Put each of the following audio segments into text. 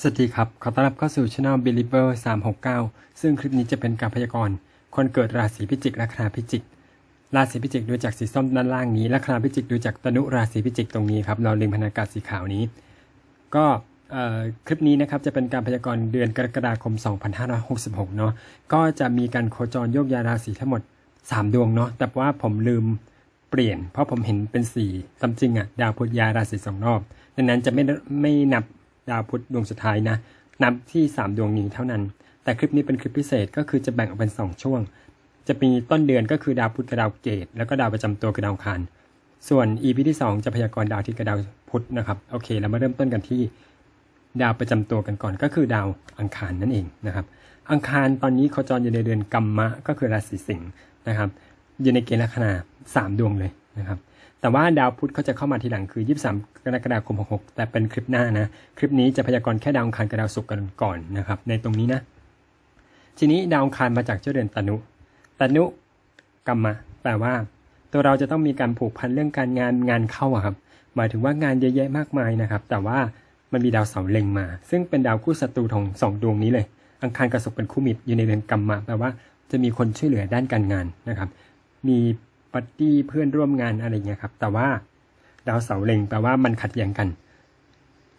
สวัสดีครับ ขอต้อนรับเข้าสู่ช่อง Believer 369 ซึ่งคลิปนี้จะเป็นการพยากรณ์ คนเกิดราศีพิจิกและคราพิจิก ราศีพิจิกดูจากสีส้มด้านล่างนี้ และคราพิจิกดูจากตนุราศีพิจิกตรงนี้ครับ เราเล็งพนากาศสีขาวนี้ ก็เอ่อคลิปนี้นะครับจะเป็นการพยากรณ์เดือนกรกฎาคม 2566 เนาะ ก็จะมีการโคจรโยกย้ายราศีทั้งหมด 3 ดวงเนาะ แต่ว่าผมลืมเปลี่ยน เพราะผมเห็นเป็น4ตามจริงอะดาวพุธย้ายราศีสองรอบ ดังนั้นจะไม่ไม่นับ ดาวพุธดวงสุดท้ายนะนับที่ 3 ดวงนี้เท่านั้น แต่คลิปนี้เป็นคลิปพิเศษก็คือจะแบ่งออกเป็น 2 ช่วง จะมีต้นเดือนก็คือดาวพุธกับดาวเกตแล้วก็ดาวประจำตัวคือดาวคารส่วน EP ที่ 2 จะพยากรณ์ดาวอาทิตย์กับดาวพุธนะครับโอเคเรามาเริ่มต้นกันที่ดาวประจำตัวกันก่อนก็คือดาวอังคารนั่นเองนะครับอังคารตอนนี้โคจรอยู่ในเดือนกัมมะก็คือราศีสิงห์นะครับอยู่ในเกณฑ์ลัคนาสามดวงเลยนะครับ แต่ว่าดาวพุธเขาจะเข้ามาทีหลังคือ 23 กรกฎาคม 66 แต่เป็นคลิปหน้านะ คลิปนี้จะพยากรณ์แค่ดาวอังคารกับดาวศุกร์กันก่อนนะครับ ในตรงนี้นะ ทีนี้ดาวอังคารมาจากเจ้าเดือนตนุ ตนุกรรมะแปลว่า ตัวเราจะต้องมีการผูกพันเรื่องการงานงานเข้าครับ หมายถึงว่างานเยอะแยะมากมายนะครับ แต่ว่ามันมีดาวเสาเล็งมา ซึ่งเป็นดาวคู่ศัตรูของสองดวงนี้เลย อังคารกับศุกร์เป็นคู่มิตรอยู่ในเดือนกรรมะแปลว่าจะมีคนช่วยเหลือด้านการงานนะครับ มี ปัตตี้เพื่อนร่วมงานอะไรเงี้ยครับ แต่ว่าดาวเสาร์เล็งแปลว่ามันขัดแย้งกัน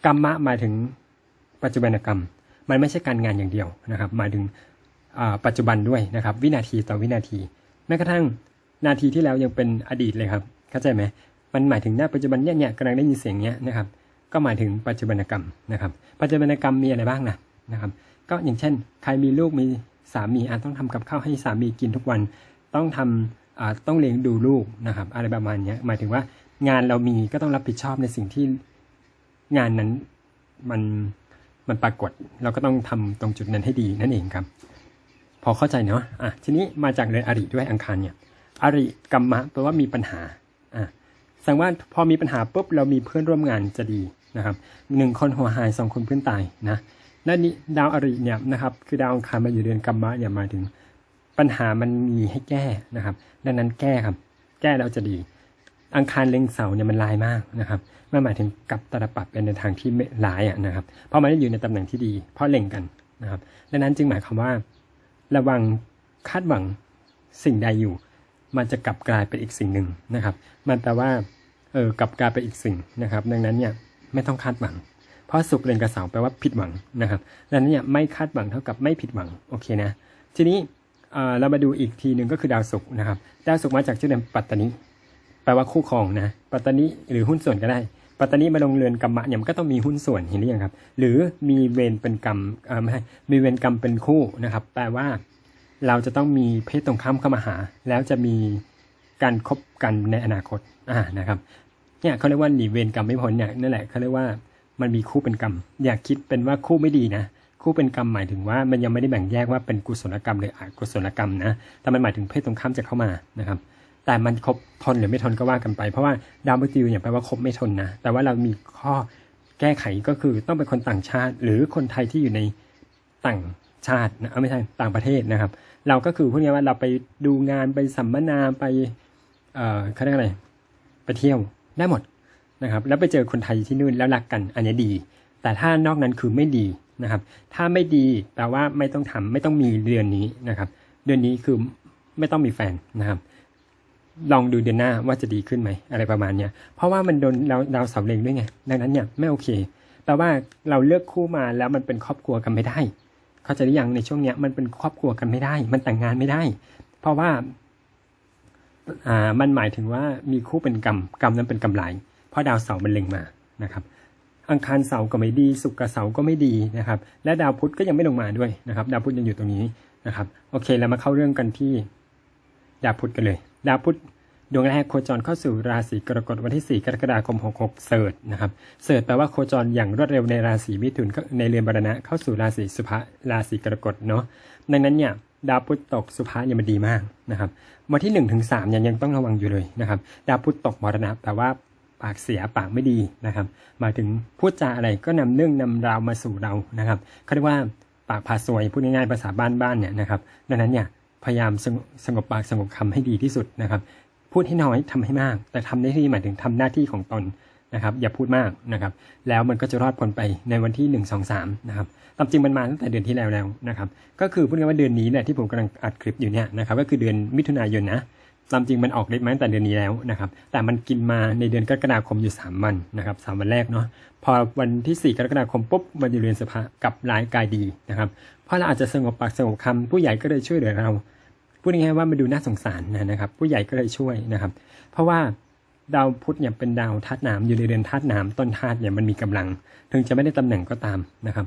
กรรมะหมายถึงปัจจุบันกรรม มันไม่ใช่การงานอย่างเดียวนะครับ หมายถึงปัจจุบันด้วยนะครับ วินาทีต่อวินาที แม้กระทั่งนาทีที่แล้วยังเป็นอดีตเลยครับ เข้าใจไหมมันหมายถึงหน้าปัจจุบันเนี่ยเนี่ยกำลังได้ยินเสียงเนี้ยนะครับ ก็หมายถึงปัจจุบันกรรมนะครับ ปัจจุบันกรรมมีอะไรบ้างนะนะครับ ก็อย่างเช่น ใครมีลูกมีสามีอาจต้องทำกับข้าวให้สามีกินทุกวัน ต้องทำอ่า ต้องเลี้ยงดูลูกนะครับ อะไรประมาณนี้หมายถึงว่างานเรามีก็ต้องรับผิดชอบในสิ่งที่งานนั้นมันมันปรากฏเราก็ต้องทำตรงจุดนั้นให้ดีนั่นเองครับ พอเข้าใจเนาะอะทีนี้มาจากเรือนอริด้วยอังคารเนี่ยอริกรรมะแปลว่ามีปัญหาอะแสดงว่าพอมีปัญหาปุ๊บเรามีเพื่อนร่วมงานจะดีนะครับหนึ่งคนหัวหายสองคนเพื่อนตายนะและนี่ดาวอริเนี่ยนะครับคือดาวอังคารมาอยู่เดือนกรรมะเนี่ยหมายถึง ปัญหามันมีให้แก้นะครับ ดังนั้นแก้ครับ แก้แล้วจะดี อังคารเล็งเสาเนี่ยมันลายมากนะครับมันหมายถึงกลับตาลปัดเป็นในทางที่ร้ายอะนะครับ เพราะมันได้อยู่ในตำแหน่งที่ดี เพราะเล็งกันนะครับ ดังนั้นจึงหมายความว่า ระวังคาดหวังสิ่งใดอยู่ มันจะกลับกลายเป็นอีกสิ่งหนึ่งนะครับ มันแปลว่าเออกลับกลายเป็นอีกสิ่งนะครับ ดังนั้นเนี่ยไม่ต้องคาดหวัง เพราะสุขเล็งกับเสาแปลว่าผิดหวังนะครับ ดังนั้นเนี่ยไม่คาดหวังเท่ากับไม่ผิดหวังโอเคนะ ทีนี้ เรามาดูอีกทีหนึ่งก็คือดาวศุกร์นะครับ ดาวศุกร์มาจากชื่อเดิมปัตตานิแปลว่าคู่ครองนะปัตตานิหรือหุ้นส่วนก็ได้ ปัตตานิมาลงเรือนกรรมะเนี่ยมันก็ต้องมีหุ้นส่วนเห็นหรือยังครับ หรือมีเวรเป็นกรรมไม่ใช่มีเวรกรรมเป็นคู่นะครับ แปลว่าเราจะต้องมีเพศตรงข้ามเข้ามาหา แล้วจะมีการคบกันในอนาคตอ่านะครับเนี่ยเขาเรียกว่าหนีเวรกรรมไม่พ้นเนี่ยนั่นแหละเขาเรียกว่ามันมีคู่เป็นกรรม อย่าคิดเป็นว่าคู่ไม่ดีนะ คู่เป็นกรรมหมายถึงว่ามันยังไม่ได้แบ่งแยกว่าเป็นกุศลกรรมหรืออกุศลกรรมนะ แต่มันหมายถึงเพศตรงข้ามจะเข้ามานะครับ แต่มันครบทนหรือไม่ทนก็ว่ากันไป เพราะว่าดาวมฤตยูเนี่ยแปลว่าครบไม่ทนนะ แต่ว่าเรามีข้อแก้ไขก็คือต้องเป็นคนต่างชาติ หรือคนไทยที่อยู่ในต่างชาตินะเอาไม่ใช่ต่างประเทศนะครับ เราก็คือพูดง่ายว่าเราไปดูงานไปสัมมนาไปเอ่อเขาเรียกอะไรไปเที่ยวได้หมดนะครับ แล้วไปเจอคนไทยที่นู่นแล้วรักกันอันนี้ดี แต่ถ้านอกนั้นคือไม่ดี นะครับ ถ้าไม่ดีแปลว่าไม่ต้องทำไม่ต้องมีเดือนนี้นะครับ เดือนนี้คือไม่ต้องมีแฟนนะครับ ลองดูเดือนหน้าว่าจะดีขึ้นไหมอะไรประมาณเนี้ยเพราะว่ามันโดนดาวดาวเสาร์เล็งด้วยไงดังนั้นเนี่ยไม่โอเคแปลว่าเราเลือกคู่มาแล้วมันเป็นครอบครัวกันไม่ได้ เข้าใจหรือยังในช่วงเนี้ยมันเป็นครอบครัวกันไม่ได้ มันแต่งงานไม่ได้ เพราะว่าอ่ามันหมายถึงว่ามีคู่เป็นกรรมกรรมนั้นเป็นกำไรเพราะดาวเสาร์มันเล็งมานะครับ อังคารเสาร์ก็ไม่ดีศุกร์กับเสาร์ก็ไม่ดีนะครับ และดาวพุธก็ยังไม่ลงมาด้วยนะครับ ดาวพุธยังอยู่ตรงนี้นะครับ โอเคเรามาเข้าเรื่องกันที่ดาวพุธกันเลย ดาวพุธดวงแรกโคจรเข้าสู่ราศีกรกฎวันที่ 4 กรกฎาคม 66 เสิร์ชนะครับ เสิร์ชแปลว่าโคจรอย่างรวดเร็วในราศีมิถุนก็ในเรือนบรณะเข้าสู่ราศีสุภะราศีกรกฎเนาะ ดังนั้นเนี่ยดาวพุธตกสุภะเนี่ยมันดีมากนะครับวันที่1นถึงสเนี่ยยังต้องระวังอยู่เลยนะครับ ดาวพุธตกมรณะแปลว่า ปากเสียปากไม่ดีนะครับหมายถึงพูดจาอะไรก็นำเรื่องนำราวมาสู่เรานะครับเขาเรียกว่าปากพาซวยพูดง่ายๆภาษาบ้านๆเนี่ยนะครับดังนั้นเนี่ยพยายามสงบสงบปากสงบคำให้ดีที่สุดนะครับ พูดให้น้อยทำให้มาก แต่ทำได้ที่หมายถึงทำหน้าที่ของตนนะครับ อย่าพูดมากนะครับ แล้วมันก็จะรอดพ้นไปในวันที่ 1 2 3นะครับตามจริงมันมาตั้งแต่เดือนที่แล้วแล้วนะครับ ก็คือพูดง่ายๆว่าเดือนนี้เนี่ยที่ผมกำลังอัดคลิปอยู่เนี่ยนะครับ ก็คือเดือนมิถุนายนนะ ตามจริงมันออกฤทธิ์มาตั้งแต่เดือนนี้แล้วนะครับ แต่มันกินมาในเดือนกรกฎาคมอยู่ 3 วันนะครับสามวันแรกเนาะ พอวันที่ 4 กรกฎาคมปุ๊บมันจะเรียนสภากับร้ายกายดีนะครับ เพราะเราอาจจะสงบปากสงบคำผู้ใหญ่ก็เลยช่วยเหลือเรา พูดง่ายๆว่ามันดูน่าสงสารนะนะครับ ผู้ใหญ่ก็เลยช่วยนะครับ เพราะว่าดาวพุธเนี่ยเป็นดาวธาตุน้ำอยู่ในเรือนธาตุน้ำต้นธาตุเนี่ยมันมีกำลัง ถึงจะไม่ได้ตำแหน่งก็ตามนะครับ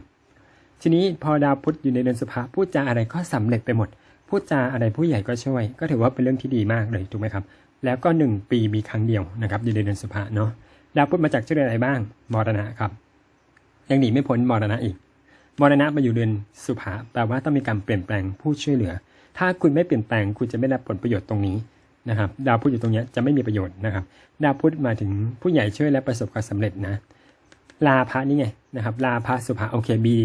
ทีนี้พอดาวพุธอยู่ในเรือนสภาพูดจาอะไรก็สำเร็จไปหมด พูดจาอะไรผู้ใหญ่ก็ช่วย ก็ถือว่าเป็นเรื่องที่ดีมากเลยถูกไหมครับ แล้วก็หนึ่งปีมีครั้งเดียวนะครับอยู่ในเดือนสุภาเนาะดาวพุธมาจากชื่อเดือนอะไรบ้างมรณะครับยังหนีไม่พ้นมรณะอีกมรณะมาอยู่เดือนสุภาแปลว่าต้องมีการเปลี่ยนแปลงผู้ช่วยเหลือ ถ้าคุณไม่เปลี่ยนแปลงคุณจะไม่ได้ผลประโยชน์ตรงนี้นะครับ ดาวพุธอยู่ตรงนี้จะไม่มีประโยชน์นะครับ ดาวพุธมาถึงผู้ใหญ่ช่วยและประสบความสำเร็จนะ ลาภะนี่ไงนะครับ ลาภะสุภาโอเคบี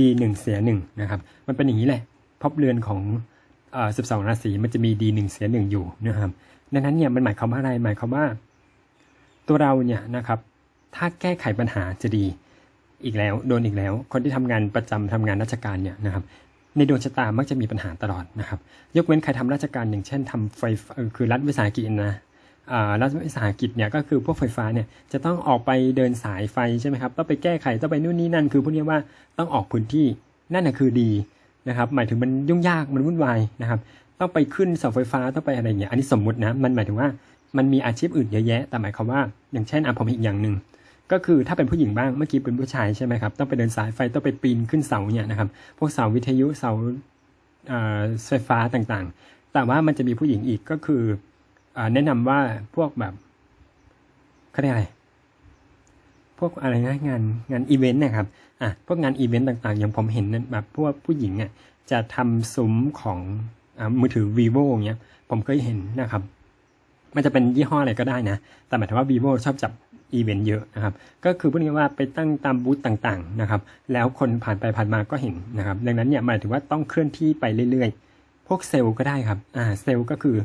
ดีหนึ่งเสียหนึ่งนะครับ มันเป็นอย่างนี้แหละพราะเรือนของ สิบสองราศีมันจะมีดีหนึ่งเสียหนึ่งอยู่นะครับดังนั้นเนี่ยมันหมายความว่าอะไรหมายความว่า ตัวเราเนี่ยนะครับ ถ้าแก้ไขปัญหาจะดีอีกแล้วโดนอีกแล้ว คนที่ทำงานประจำทำงานราชการเนี่ยนะครับ ในดวงชะตามักจะมีปัญหาตลอดนะครับ ยกเว้นใครทำราชการอย่างเช่นทำไฟคือรัฐวิสาหกิจนะอ่ารัฐวิสาหกิจเนี่ยก็คือพวกไฟฟ้าเนี่ยจะต้องออกไปเดินสายไฟใช่ไหมครับต้องไปแก้ไขต้องไปนู่นนี่นั่น คือพวกนี้ว่าต้องออกพื้นที่นั่นนะคือดี นะครับหมายถึงมันยุ่งยากมันวุ่นวายนะครับต้องไปขึ้นเสาไฟฟ้าต้องไปอะไรอย่างเงี้ยอันนี้สมมตินะมันหมายถึงว่ามันมีอาชีพอื่นเยอะแยะ แต่หมายความว่า อย่างเช่นอะผมอีกอย่างหนึ่งก็คือถ้าเป็นผู้หญิงบ้างเมื่อกี้เป็นผู้ชายใช่ไหมครับต้องไปเดินสายไฟต้องไปปีนขึ้นเสาเนี่ยนะครับพวกเสาวิทยุเสาเอ่อไฟฟ้าต่างๆ แต่ว่ามันจะมีผู้หญิงอีกก็คืออแนะนำว่าพวกแบบเขาเรียกอะไร พวกอะไรนะงานงานอีเวนต์นะครับอะพวกงานอีเวนต์ต่างๆ อย่างผมเห็นแบบพวกผู้หญิงอะจะทำซุ้มของอ่ามือถือ vivo เงี้ยผมเคยเห็นนะครับ มันจะเป็นยี่ห้ออะไรก็ได้นะ แต่หมายถึงว่า vivo ชอบจับอีเวนต์เยอะนะครับ ก็คือพูดง่ายว่าไปตั้งตามบูธต่างๆนะครับ แล้วคนผ่านไปผ่านมาก็เห็นนะครับ ดังนั้นเนี่ยหมายถึงว่าต้องเคลื่อนที่ไปเรื่อยๆ พวกเซลล์ก็ได้ครับ อ่า เซลล์ก็คือ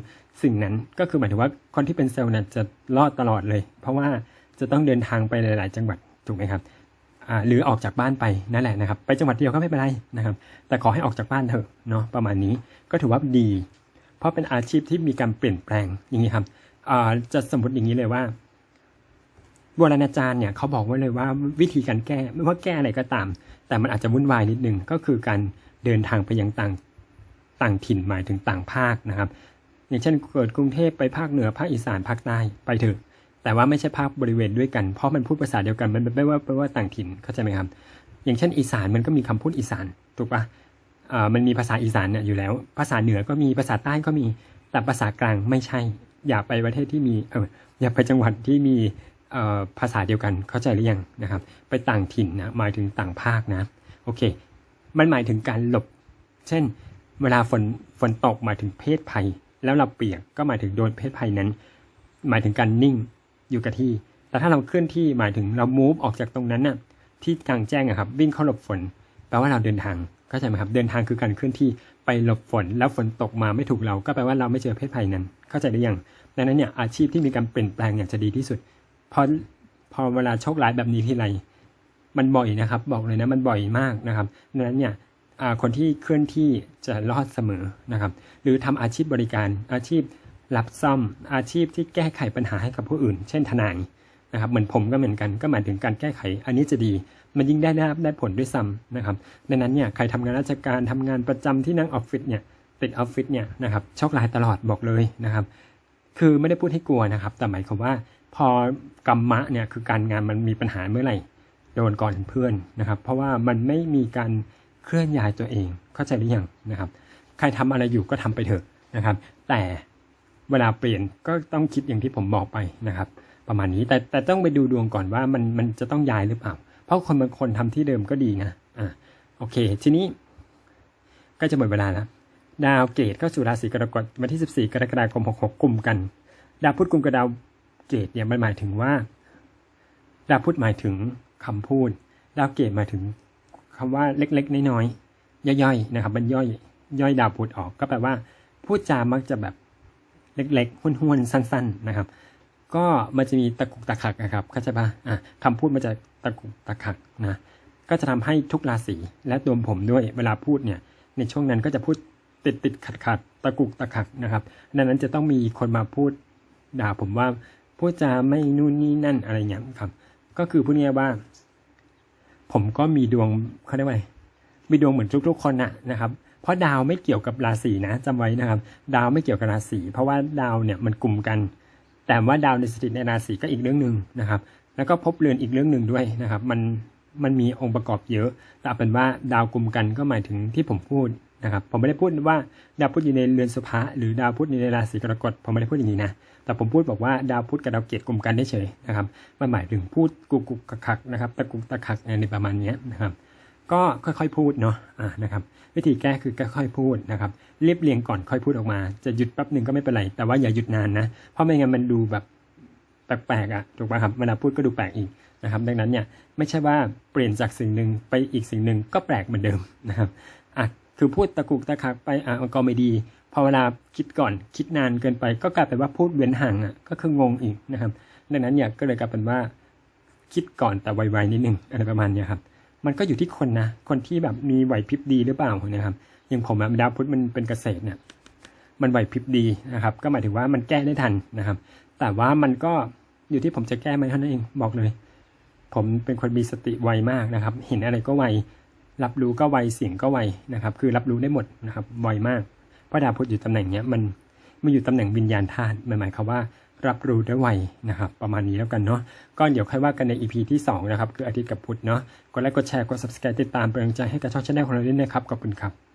สิ่งนั้น ก็คือหมายถึงว่าคนที่เป็นเซลล์นี่ยจะรอดตลอดเลย เพราะว่า จะต้องเดินทางไปหลาย ๆ จังหวัดถูกไหมครับหรือออกจากบ้านไปนั่นแหละนะครับ ไปจังหวัดเดียวก็ไม่เป็นไรนะครับ แต่ขอให้ออกจากบ้านเถอะเนาะประมาณนี้ก็ถือว่าดี เพราะเป็นอาชีพที่มีการเปลี่ยนแปลงอย่างนี้ครับจะสมมติอย่างนี้เลยว่าโบราณอาจารย์เนี่ยเขาบอกไว้เลยว่าวิธีการแก้ไม่ว่าแก้อะไรก็ตาม แต่มันอาจจะวุ่นวายนิดนึงก็คือการเดินทางไปยังต่างต่างถิ่นหมายถึงต่างภาคนะครับ อย่างเช่นเกิดกรุงเทพไปภาคเหนือภาคอีสานภาคใต้ไปเถอะ แต่ว่าไม่ใช่ภาคบริเวณด้วยกันเพราะมันพูดภาษาเดียวกันมันไม่ว่าไม่ว่าต่างถิ่นเข้าใจไหมครับ อย่างเช่น อีสานมันก็มีคำพูดอีสานถูกปะอ่ามันมีภาษาอีสานเนี่ยอยู่แล้ว ภาษาเหนือก็มีภาษาใต้ก็มีแต่ภาษากลางไม่ใช่ อย่าไปประเทศที่มีเอออย่าไปจังหวัดที่มีเอ่อภาษาเดียวกันเข้าใจหรือยังนะครับ ไปต่างถิ่นนะหมายถึงต่างภาคนะโอเค มันหมายถึงการหลบ เช่น เวลาฝนฝนตกหมายถึงเพศภัย แล้วเราเปียกก็หมายถึงโดนเพศภัยนั้น หมายถึงการนิ่ง อยู่กับที่ แต่ถ้าเราเคลื่อนที่หมายถึงเรา move ออกจากตรงนั้นน่ะที่กลางแจ้งอะครับวิ่งเข้าหลบฝนแปลว่าเราเดินทางเข้าใจไหมครับ เดินทางคือการเคลื่อนที่ไปหลบฝน แล้วฝนตกมาไม่ถูกเราก็แปลว่าเราไม่เจอเพศภัยนั้น เข้าใจหรือยังดังนั้นเนี่ยอาชีพที่มีการเปลี่ยนแปลงอย่างจะดีที่สุดพอพอเวลาโชคร้ายแบบนี้ทีไร มันบ่อยนะครับ บอกเลยนะมันบ่อยมากนะครับดังนั้นเนี่ยคนที่เคลื่อนที่จะรอดเสมอนะครับ หรือทำอาชีพบริการอาชีพ รับซ่อมอาชีพที่แก้ไขปัญหาให้กับผู้อื่น เช่นทนายนะครับเหมือนผมก็เหมือนกันก็หมายถึงการแก้ไข อันนี้จะดี มันยิ่งได้ได้ได้ผลด้วยซ้ำนะครับ ดังนั้นเนี่ยใครทำงานราชการทำงานประจำที่นั่งออฟฟิศเนี่ยติดออฟฟิศเนี่ยนะครับโชคร้ายตลอดบอกเลยนะครับ คือไม่ได้พูดให้กลัวนะครับ แต่หมายความว่าพอกรรมะเนี่ยคือการงานมันมีปัญหาเมื่อไหร่โดนก่อนเพื่อนนะครับ เพราะว่ามันไม่มีการเคลื่อนย้ายตัวเองเข้าใจหรือยังนะครับ ใครทำอะไรอยู่ก็ทำไปเถอะนะครับ แต่ เวลาเปลี่ยนก็ต้องคิดอย่างที่ผมบอกไปนะครับ ประมาณนี้แต่แต่ต้องไปดูดวงก่อนว่ามันมันจะต้องย้ายหรือเปล่า เพราะคนบางคนทำที่เดิมก็ดีนะอ่าโอเค ทีนี้ ก็จะหมดเวลาแล้วดาวเกตเข้าสู่ราศีกรกฎวันที่ 14 กรกฎาคม 66กลุ่มกัน ดาวพุธกลุ่มกับดาวเกตเนี่ยมันหมายถึงว่า ดาวพุธหมายถึงคำพูด ดาวเกตหมายถึงคำว่าเล็กๆน้อยๆย่อยๆนะครับมันย่อยย่อยดาวพุธออกก็แปลว่าพูดจามักจะแบบ เล็กๆห้วนๆ สั้น ๆนะครับ ก็มันจะมีตะกุกตะกักนะครับเข้าใจปะอะคำพูดมันจะตะกุกตะกักนะก็จะทำให้ทุกราศีและตัวผมด้วยเวลาพูดเนี่ยในช่วงนั้นก็จะพูดติดติดขัดขัดตะกุกตะกักนะครับดังนั้นจะต้องมีคนมาพูดด่าผมว่าพูดจาไม่นู่นนี่นั่นอะไรอย่างเงี้ยครับ ก็คือพูดง่ายว่า ผมก็มีดวงเขาเรียกว่ามีดวงเหมือนทุกๆคนนะนะครับ เพราะดาวไม่เกี่ยวกับราศีนะจำไว้นะครับ ดาวไม่เกี่ยวกับราศีเพราะว่าดาวเนี่ยมันกลุ่มกัน แต่ว่าดาวในสถิตในราศีก็อีกเรื่องหนึ่งนะครับ แล้วก็พบเรือนอีกเรื่องหนึ่งด้วยนะครับ มันมันมีองค์ประกอบเยอะแต่เป็นว่าดาวกลุ่มกันก็หมายถึงที่ผมพูดนะครับผมไม่ได้พูดว่าดาวพุธอยู่ในเรือนสุภะหรือดาวพุธอยู่ในราศีกรกฎผมไม่ได้พูดอย่างนี้นะแต่ผมพูดบอกว่าดาวพุธกับดาวเกตกลุ่มกันได้เฉยนะครับมันหมายถึงพูดกุกกุกกักกักนะครับตะกุกตะกักในประมาณนี้นะครับ ก็ค่อยๆพูดเนาะอ่านะครับวิธีแก้คือค่อยๆพูดนะครับเรียบเรียงก่อนค่อยพูดออกมา จะหยุดแป๊บหนึ่งก็ไม่เป็นไร แต่ว่าอย่าหยุดนานนะ เพราะไม่งั้นมันดูแบบแปลกๆอะถูกป่ะครับเวลาพูดก็ดูแปลกอีกนะครับ ดังนั้นเนี่ยไม่ใช่ว่าเปลี่ยนจากสิ่งหนึ่งไปอีกสิ่งหนึ่งก็แปลกเหมือนเดิมนะครับอะคือพูดตะกุกตะกักไปอะก็ไม่ดีพอเวลาคิดก่อนคิดนานเกินไป ก็กลายเป็นว่าพูดเว้นห่างอะก็คืองงอีกนะครับ ดังนั้นเนี่ยก็เลยกลายเป็นว่าคิดก่อนแต่ไวๆนิดนึงอะไรประมาณเนี้ยครับ มันก็อยู่ที่คนนะ คนที่แบบมีไหวพริบดีหรือเปล่านะครับ อย่างผมอะดาวพุธมันเป็นเกษตรเนี่ย มันไหวพริบดีนะครับ ก็หมายถึงว่ามันแก้ได้ทันนะครับ แต่ว่ามันก็อยู่ที่ผมจะแก้ไหมเท่านั้นเองบอกเลย ผมเป็นคนมีสติไวมากนะครับ เห็นอะไรก็ไว รับรู้ก็ไว เสียงก็ไวนะครับ คือรับรู้ได้หมดนะครับ ไวมาก เพราะดาวพุธอยู่ตำแหน่งเนี้ยมันมันอยู่ตำแหน่งวิญญาณธาตุมันหมายความว่า รับรู้ได้ไวนะครับ ประมาณนี้แล้วกันเนาะก็เดี๋ยวค่อยว่ากันใน EP ที่ 2 นะครับ คืออาทิตย์กับพุธเนาะกดไลค์กดแชร์กด subscribe ติดตามเป็นกำลังใจให้กับช่องชาแนลของเราด้วยนะครับขอบคุณครับ